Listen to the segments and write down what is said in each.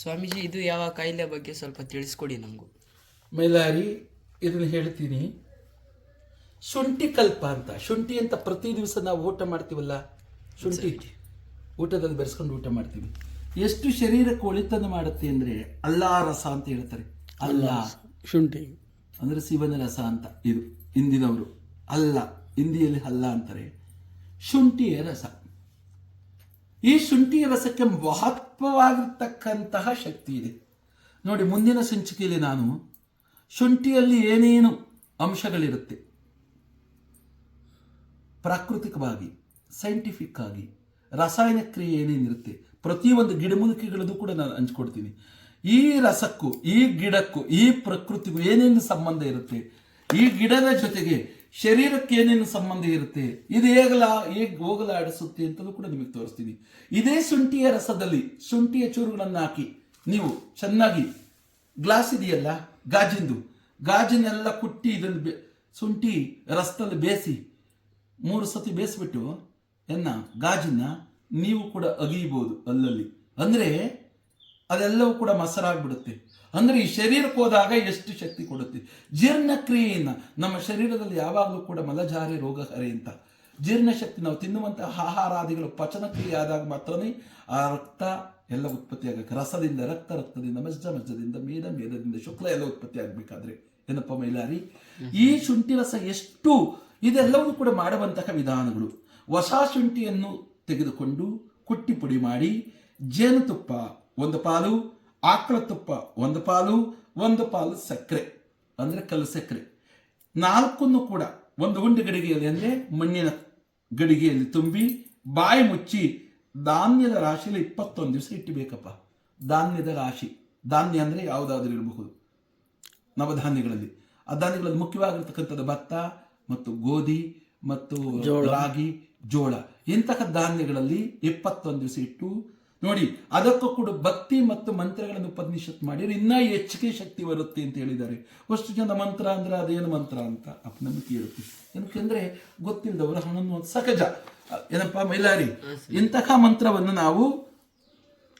ಸ್ವಾಮೀಜಿ ಇದು ಯಾವ ಕಾಯಿಲೆ ಬಗ್ಗೆ ಸ್ವಲ್ಪ ತಿಳಿಸ್ಕೊಡಿ ನಮಗೂ. ಮೈಲಾರಿ ಇದನ್ನು ಹೇಳ್ತೀನಿ. ಶುಂಠಿ ಕಲ್ಪ ಅಂತ ಶುಂಠಿ ಅಂತ ಪ್ರತಿ ದಿವಸ ನಾವು ಊಟ ಮಾಡ್ತೀವಲ್ಲ ಶುಂಠಿ ಊಟದಲ್ಲಿ ಬೆರೆಸ್ಕೊಂಡು ಊಟ ಮಾಡ್ತೀವಿ. ಎಷ್ಟು ಶರೀರಕ್ಕೆ ಒಳಿತನ್ನು ಮಾಡುತ್ತೆ ಅಂದರೆ ಅಲ್ಲ ರಸ ಅಂತ ಹೇಳ್ತಾರೆ. ಅಲ್ಲ ಶುಂಠಿ. ಅಂದರೆ ಶಿವನ ರಸ ಅಂತ ಇದು ಹಿಂದಿನವರು. ಅಲ್ಲ ಹಿಂದಿಯಲ್ಲಿ ಅಲ್ಲ ಅಂತಾರೆ. ಶುಂಠಿಯ ರಸ. ಈ ಶುಂಠಿ ರಸಕ್ಕೆ ಮಹತ್ವವಾಗಿರ್ತಕ್ಕಂತಹ ಶಕ್ತಿ ಇದೆ. ನೋಡಿ, ಮುಂದಿನ ಸಂಚಿಕೆಯಲ್ಲಿ ನಾನು ಶುಂಠಿಯಲ್ಲಿ ಏನೇನು ಅಂಶಗಳಿರುತ್ತೆ? ಪ್ರಾಕೃತಿಕವಾಗಿ ಸೈಂಟಿಫಿಕ್ ಆಗಿ, ರಾಸಾಯನಿಕ ಕ್ರಿಯೆ ಏನೇನಿರುತ್ತೆ? ಪ್ರತಿಯೊಂದು ಗಿಡಮೂಲಿಕೆಗಳದ್ದು ಕೂಡ ನಾನು ಹಂಚ್ಕೊಡ್ತೀನಿ. ಈ ರಸಕ್ಕೂ, ಈ ಗಿಡಕ್ಕೂ, ಈ ಪ್ರಕೃತಿಗೂ ಏನೇನು ಸಂಬಂಧ ಇರುತ್ತೆ? ಈ ಗಿಡದ ಜೊತೆಗೆ ಶರೀರಕ್ಕೆ ಏನೇನು ಸಂಬಂಧ ಇರುತ್ತೆ? ಇದು ಹೇಗಲ, ಹೇಗೆ ಹೋಗಲಾಡಿಸುತ್ತೆ ಅಂತಲೂ ಕೂಡ ನಿಮಗೆ ತೋರಿಸ್ತೀನಿ. ಇದೇ ಶುಂಠಿಯ ರಸದಲ್ಲಿ ಶುಂಠಿಯ ಚೂರುಗಳನ್ನು ಹಾಕಿ, ನೀವು ಚೆನ್ನಾಗಿ ಗ್ಲಾಸ್ ಇದೆಯಲ್ಲ, ಗಾಜಿಂದು, ಗಾಜಿನೆಲ್ಲ ಕುಟ್ಟಿ ಇದನ್ನು ಬೆ- ಶುಂಠಿ ರಸದಲ್ಲಿ ಬೇಯಿಸಿ, ಮೂರು ಸತಿ ಬೇಯಿಸ್ಬಿಟ್ಟು, ಎನ್ನ ಗಾಜನ್ನ ನೀವು ಕೂಡ ಅಗಿಯಬಹುದು ಅಲ್ಲಲ್ಲಿ. ಅಂದರೆ ಅದೆಲ್ಲವೂ ಕೂಡ ಮೊಸರಾಗ್ಬಿಡುತ್ತೆ. ಅಂದರೆ ಈ ಶರೀರಕ್ಕೆ ಹೋದಾಗ ಎಷ್ಟು ಶಕ್ತಿ ಕೊಡುತ್ತೆ. ಜೀರ್ಣಕ್ರಿಯೆಯನ್ನು ನಮ್ಮ ಶರೀರದಲ್ಲಿ ಯಾವಾಗಲೂ ಕೂಡ ಮಲಜಾರಿ ರೋಗ ಹರಿ ಅಂತ. ಜೀರ್ಣಶಕ್ತಿ ನಾವು ತಿನ್ನುವಂತಹ ಆಹಾರಾದಿಗಳು ಪಚನಕ್ರಿಯೆ ಆದಾಗ ಮಾತ್ರನೇ ಆ ರಕ್ತ ಎಲ್ಲ ಉತ್ಪತ್ತಿ ರಸದಿಂದ, ರಕ್ತ ರಕ್ತದಿಂದ, ಮಜ್ಜ ಮಜ್ಜದಿಂದ, ಮೇದ ಮೇದದಿಂದ ಶುಕ್ಲ ಎಲ್ಲ ಉತ್ಪತ್ತಿ ಆಗಬೇಕಾದ್ರೆ. ಏನಪ್ಪ ಮೈಲಾರಿ? ಈ ಶುಂಠಿ ರಸ ಎಷ್ಟು ಇದೆಲ್ಲವೂ ಕೂಡ ಮಾಡುವಂತಹ ವಿಧಾನಗಳು. ಹೊಸ ಶುಂಠಿಯನ್ನು ತೆಗೆದುಕೊಂಡು ಕುಟ್ಟಿ ಪುಡಿ ಮಾಡಿ ಜೇನುತುಪ್ಪ ಒಂದು ಪಾಲು ಆಕಳ ತುಪ್ಪ ಒಂದು ಪಾಲು ಒಂದು ಪಾಲು ಸಕ್ಕರೆ ಅಂದರೆ ಕಲ್ಲು ಸಕ್ಕರೆ. ನಾಲ್ಕನ್ನು ಕೂಡ ಒಂದು ಉಂಡೆ ಗಡಿಗೆಯಲ್ಲಿ ಅಂದರೆ ಮಣ್ಣಿನ ಗಡಿಗೆಯಲ್ಲಿ ತುಂಬಿ ಬಾಯಿ ಮುಚ್ಚಿ ಧಾನ್ಯದ ರಾಶಿಯಲ್ಲಿ ಇಪ್ಪತ್ತೊಂದು ದಿವಸ ಇಟ್ಟಬೇಕಪ್ಪ. ಧಾನ್ಯದ ರಾಶಿ. ಧಾನ್ಯ ಅಂದರೆ ಯಾವುದಾದ್ರೂ ಇರಬಹುದು. ನವಧಾನ್ಯಗಳಲ್ಲಿ. ಆ ಧಾನ್ಯಗಳಲ್ಲಿ ಮುಖ್ಯವಾಗಿರ್ತಕ್ಕಂಥದ್ದು ಭತ್ತ ಮತ್ತು ಗೋಧಿ ಮತ್ತು ರಾಗಿ ಜೋಳ. ಇಂತಹ ಧಾನ್ಯಗಳಲ್ಲಿ ಇಪ್ಪತ್ತೊಂದು ದಿವಸ ಇಟ್ಟು ನೋಡಿ ಅದಕ್ಕೂ ಕೂಡ ಭಕ್ತಿ ಮತ್ತು ಮಂತ್ರಗಳನ್ನು ಉಪನಿಷತ್ ಮಾಡಿದರೆ ಇನ್ನೂ ಹೆಚ್ಚಿಗೆ ಶಕ್ತಿ ಬರುತ್ತೆ ಅಂತ ಹೇಳಿದ್ದಾರೆ. ಅಷ್ಟು ಜನ ಮಂತ್ರ ಅಂದ್ರೆ ಅದೇನು ಮಂತ್ರ ಅಂತ ಅಪನಂಬಿಕೆ ಇರುತ್ತೆ ಏನಕ್ಕೆಂದ್ರೆ ಗೊತ್ತಿಲ್ಲದವರು ಹಣನ್ನು ಸಹಜ. ಏನಪ್ಪ ಮೈಲಾರಿ ಇಂತಹ ಮಂತ್ರವನ್ನು ನಾವು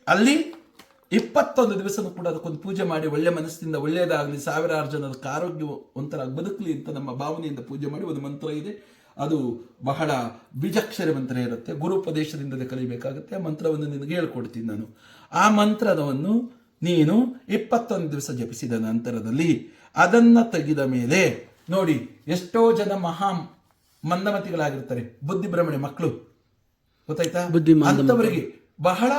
ಅಲ್ಲಿ ಇಪ್ಪತ್ತೊಂದು ದಿವಸನೂ ಕೂಡ ಅದಕ್ಕೊಂದು ಪೂಜೆ ಮಾಡಿ ಒಳ್ಳೆ ಮನಸ್ಸಿನಿಂದ ಒಳ್ಳೆಯದಾಗಲಿ ಸಾವಿರಾರು ಜನರ ಆರೋಗ್ಯ ಒಂಥರ ಬದುಕಲಿ ಅಂತ ನಮ್ಮ ಭಾವನೆಯಿಂದ ಪೂಜೆ ಮಾಡಿ ಒಂದು ಮಂತ್ರ ಇದೆ. ಅದು ಬಹಳ ಬೀಜಾಕ್ಷರ ಮಂತ್ರ ಇರುತ್ತೆ. ಗುರುಪದೇಶದಿಂದಲೇ ಕಲಿಬೇಕಾಗುತ್ತೆ. ಆ ಮಂತ್ರವನ್ನು ನಿನಗೆ ಹೇಳ್ಕೊಡ್ತೀನಿ ನಾನು. ಆ ಮಂತ್ರವನ್ನು ನೀನು ಇಪ್ಪತ್ತೊಂದು ದಿವಸ ಜಪಿಸಿದ ನಂತರದಲ್ಲಿ ಅದನ್ನ ತೆಗೆದ ಮೇಲೆ ನೋಡಿ ಎಷ್ಟೋ ಜನ ಮಹಾ ಮಂದಮತಿಗಳಾಗಿರ್ತಾರೆ. ಬುದ್ಧಿ ಭ್ರಮಣೆ ಮಕ್ಕಳು. ಗೊತ್ತಾಯ್ತಾ? ಬುದ್ಧಿ ಅಂತವರಿಗೆ ಬಹಳ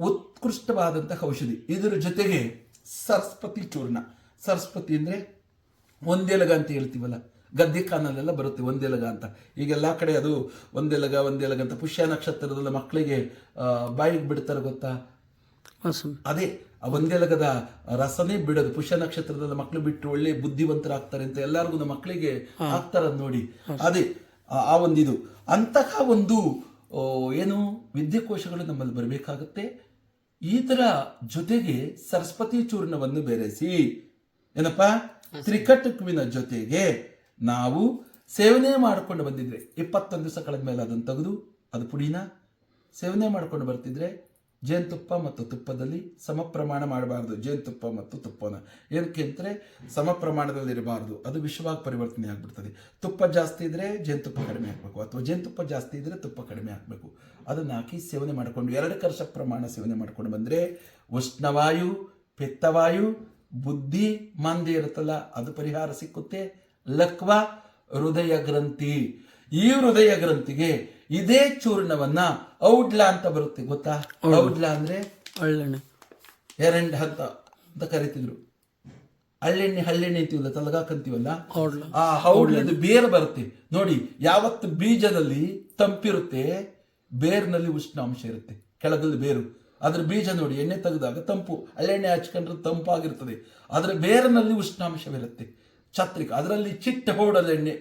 ಉತ್ಕೃಷ್ಟವಾದಂತಹ ಔಷಧಿ. ಇದರ ಜೊತೆಗೆ ಸರಸ್ವತಿ ಚೂರ್ಣ. ಸರಸ್ವತಿ ಅಂದ್ರೆ ಒಂದೆಲಗ ಅಂತ ಹೇಳ್ತೀವಲ್ಲ. ಗದ್ದೆ ಕಾನಲ್ಲೆಲ್ಲ ಬರುತ್ತೆ ಒಂದೆಲಗ ಅಂತ. ಈಗೆಲ್ಲ ಕಡೆ ಅದು ಒಂದೆಲಗ ಒಂದೆಲಗ ಅಂತ ಪುಷ್ಯ ನಕ್ಷತ್ರದಲ್ಲ ಮಕ್ಕಳಿಗೆ ಬಾಯಿಗೆ ಬಿಡ್ತಾರೆ ಗೊತ್ತಾ? ಅದೇ ಆ ಒಂದೆಲಗದ ರಸನೇ ಬಿಡೋದು. ಪುಷ್ಯ ನಕ್ಷತ್ರದಲ್ಲಿ ಮಕ್ಕಳು ಬಿಟ್ಟು ಒಳ್ಳೆ ಬುದ್ಧಿವಂತರಾಗ್ತಾರೆ ಅಂತ ಎಲ್ಲರಿಗೂ ನಮ್ಮ ಮಕ್ಕಳಿಗೆ ಆಗ್ತಾರ ನೋಡಿ. ಅದೇ ಆ- ಒಂದಿದು. ಅಂತಹ ಒಂದು ಏನು ವಿದ್ಯಾಕೋಶಗಳು ನಮ್ಮಲ್ಲಿ ಬರಬೇಕಾಗುತ್ತೆ? ಇದರ ಜೊತೆಗೆ ಸರಸ್ವತಿ ಚೂರ್ಣವನ್ನು ಬೆರೆಸಿ. ಏನಪ್ಪ? ತ್ರಿಕಟಕುವಿನ ಜೊತೆಗೆ ನಾವು ಸೇವನೆ ಮಾಡಿಕೊಂಡು ಬಂದಿದ್ರೆ ಇಪ್ಪತ್ತೊಂದು ದಿವಸ ಕಳೆದ ಮೇಲೆ ಅದನ್ನು ತೆಗೆದು ಅದು ಪುಡಿನ ಸೇವನೆ ಮಾಡ್ಕೊಂಡು ಬರ್ತಿದ್ರೆ ಜೇನುತುಪ್ಪ ಮತ್ತು ತುಪ್ಪದಲ್ಲಿ ಸಮ ಪ್ರಮಾಣ ಮಾಡಬಾರ್ದು. ಜೇನುತುಪ್ಪ ಮತ್ತು ತುಪ್ಪನ. ಏನಕ್ಕೆ ಅಂದರೆ ಸಮ ಪ್ರಮಾಣದಲ್ಲಿ ಇರಬಾರ್ದು ಅದು ವಿಷವಾಗಿ ಪರಿವರ್ತನೆ ಆಗಿಬಿಡ್ತದೆ. ತುಪ್ಪ ಜಾಸ್ತಿ ಇದ್ದರೆ ಜೇನುತುಪ್ಪ ಕಡಿಮೆ ಹಾಕಬೇಕು ಅಥವಾ ಜೇನುತುಪ್ಪ ಜಾಸ್ತಿ ಇದ್ದರೆ ತುಪ್ಪ ಕಡಿಮೆ ಹಾಕಬೇಕು ಅದನ್ನು ಹಾಕಿ ಸೇವನೆ ಮಾಡಿಕೊಂಡು ಎರಡು ಕರ್ಷ ಪ್ರಮಾಣ ಸೇವನೆ ಮಾಡ್ಕೊಂಡು ಬಂದರೆ ಉಷ್ಣವಾಯು, ಪಿತ್ತವಾಯು, ಬುದ್ಧಿ, ಮಂದಿ ಇರುತ್ತಲ್ಲ, ಅದು ಪರಿಹಾರ ಸಿಕ್ಕುತ್ತೆ. ಲಕ್ವ ಹೃದಯ ಗ್ರಂಥಿ. ಈ ಹೃದಯ ಗ್ರಂಥಿಗೆ ಇದೇ ಚೂರ್ಣವನ್ನ ಔಡ್ಲಾ ಅಂತ ಬರುತ್ತೆ ಗೊತ್ತಾ? ಔಡ್ಲಾ. ಅಂದ್ರೆ ಎರಡ್ ಹಂತ ಅಂತ ಕರಿತಿದ್ರು. ಹಳ್ಳೆಣ್ಣೆ ಹಳ್ಳೆಣ್ಣೆ ಅಂತೀವಲ್ಲ ತಲಗಾಕಂತೀವಲ್ಲ. ಆ ಹೌಡ್ಲದ ಬೇರ್ ಬರುತ್ತೆ. ನೋಡಿ ಯಾವತ್ತು ಬೀಜದಲ್ಲಿ ತಂಪಿರುತ್ತೆ ಬೇರ್ನಲ್ಲಿ ಉಷ್ಣಾಂಶ ಇರುತ್ತೆ. ಕೆಳಗಲ್ಲಿ ಬೇರು. ಅದ್ರ ಬೀಜ ನೋಡಿ ಎಣ್ಣೆ ತೆಗೆದಾಗ ತಂಪು ಹಳ್ಳೆಣ್ಣೆ ಹಚ್ಕೊಂಡ್ರೆ ತಂಪಾಗಿರ್ತದೆ. ಅದರ ಬೇರಿನಲ್ಲಿ ಉಷ್ಣಾಂಶವಿರುತ್ತೆ. ಛತ್ರಿಕ, ಅದರಲ್ಲಿ ಚಿಟ್ಟ ಪೌಡರ್ ಎಣ್ಣೆ,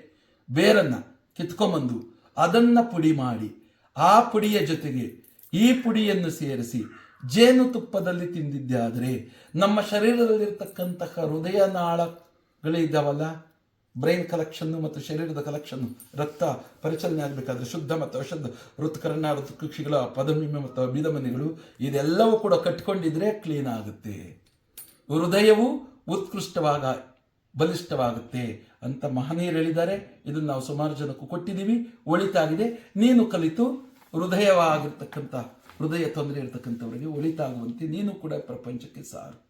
ಬೇರನ್ನ ಕಿತ್ಕೊಂಬಂದು ಅದನ್ನ ಪುಡಿ ಮಾಡಿ, ಆ ಪುಡಿಯ ಜೊತೆಗೆ ಈ ಪುಡಿಯನ್ನು ಸೇರಿಸಿ ಜೇನುತುಪ್ಪದಲ್ಲಿ ತಿಂದಿದ್ದೆ ಆದರೆ ನಮ್ಮ ಶರೀರದಲ್ಲಿರ್ತಕ್ಕಂತಹ ಹೃದಯ ನಾಳಗಳಿದ್ದಾವಲ್ಲ ಬ್ರೈನ್ ಕಲೆಕ್ಷನ್ನು ಮತ್ತು ಶರೀರದ ಕಲೆಕ್ಷನ್ನು ರಕ್ತ ಪರಿಚಲನೆ ಆಗಬೇಕಾದ್ರೆ ಶುದ್ಧ ಮತ್ತು ಅಶುದ್ಧ ಋತುಕರಣ ಋತುಕುಕ್ಷಿಗಳ ಪದಮಿಮೆ ಮತ್ತು ಬೀದಮನೆಗಳು ಇದೆಲ್ಲವೂ ಕೂಡ ಕಟ್ಕೊಂಡಿದ್ರೆ ಕ್ಲೀನ್ ಆಗುತ್ತೆ. ಹೃದಯವು ಉತ್ಕೃಷ್ಟವಾಗ ಬಲಿಷ್ಠವಾಗುತ್ತೆ ಅಂತ ಮಹನೀಯರು ಹೇಳಿದ್ದಾರೆ. ಇದನ್ನು ನಾವು ಸುಮಾರು ಜನಕ್ಕೂ ಕೊಟ್ಟಿದ್ದೀವಿ. ಒಳಿತಾಗಿದೆ. ನೀನು ಕಲಿತು ಹೃದಯವಾಗಿರ್ತಕ್ಕಂಥ, ಹೃದಯ ತೊಂದರೆ ಇರತಕ್ಕಂಥವರಿಗೆ ಒಳಿತಾಗುವಂತೆ ನೀನು ಕೂಡ ಪ್ರಪಂಚಕ್ಕೆ ಸಾರು.